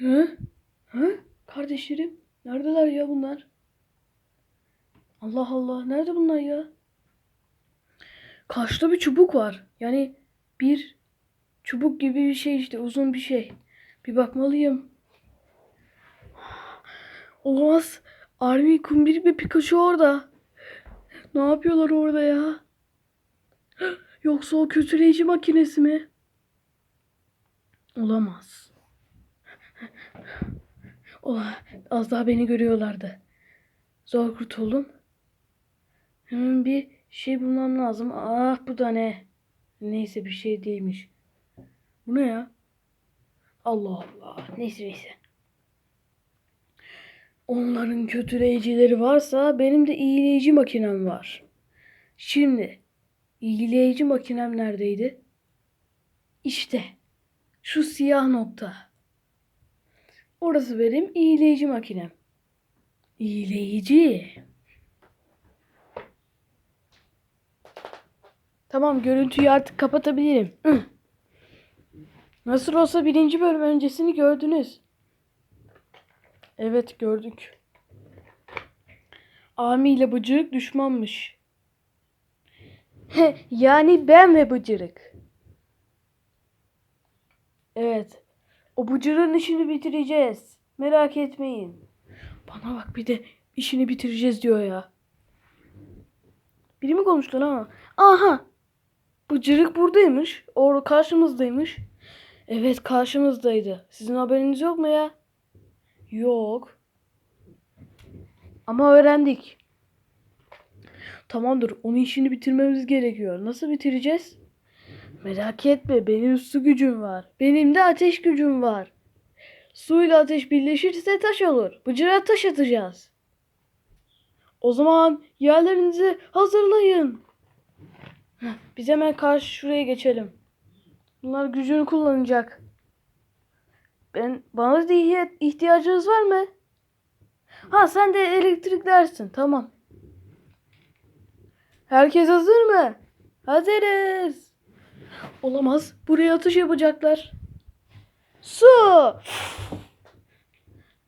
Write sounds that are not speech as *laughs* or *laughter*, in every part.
Hı? Hı? Kardeşlerim. Neredeler ya bunlar? Allah Allah. Nerede bunlar ya? Karşıda bir çubuk var. Yani bir çubuk gibi bir şey işte. Uzun bir şey. Bir bakmalıyım. Olamaz. Army kumbir ve Pikachu orada. Ne yapıyorlar orada ya? Yoksa o kötüleyici makinesi mi? Olamaz. Ola, az daha beni görüyorlardı. Zor kurtuldum. Hemen bir şey bulmam lazım. Ah bu da ne? Neyse bir şey değilmiş. Bu ne ya? Allah Allah. Neyse neyse. Onların kötüleyicileri varsa benim de iyileyici makinem var. Şimdi iyileyici makinem neredeydi? İşte şu siyah nokta. Orası benim iyileyici makinem. İyileyici. Tamam görüntüyü artık kapatabilirim. Nasıl olsa birinci bölüm öncesini gördünüz. Evet gördük. Ami ile Bıcırık düşmanmış. *laughs* yani ben ve Bıcırık. Evet. O Bıcırık'ın işini bitireceğiz. Merak etmeyin. Bana bak bir de işini bitireceğiz diyor ya. Biri mi konuştu lan ama? Aha. Bıcırık buradaymış. Orada karşımızdaymış. Evet karşımızdaydı. Sizin haberiniz yok mu ya? Yok. Ama öğrendik. Tamamdır. Onun işini bitirmemiz gerekiyor. Nasıl bitireceğiz? Merak etme. Benim su gücüm var. Benim de ateş gücüm var. Suyla ateş birleşirse taş olur. Bıcıra taş atacağız. O zaman yerlerinizi hazırlayın. Biz hemen karşı şuraya geçelim. Bunlar gücünü kullanacak. Ben bana da ihtiya- ihtiyacınız var mı? Ha sen de elektriklersin. Tamam. Herkes hazır mı? Hazırız. Olamaz. Buraya atış yapacaklar. Su.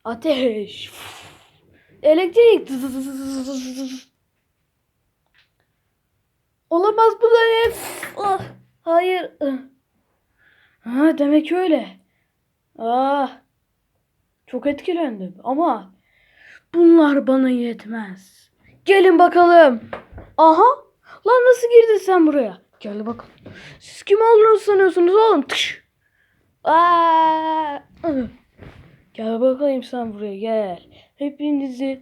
Ateş. Elektrik. Olamaz bu da ne? Ah, hayır. Ha, demek öyle. Ah. Çok etkilendim ama bunlar bana yetmez. Gelin bakalım. Aha. Lan nasıl girdin sen buraya? Gel bakalım. Siz kim olduğunu sanıyorsunuz oğlum? Tış. Gel bakayım sen buraya gel. Hepinizi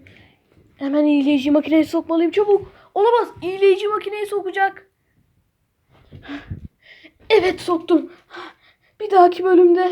hemen iyileyici makineye sokmalıyım çabuk. Olamaz. İyileyici makineye sokacak. Evet soktum. Bir dahaki bölümde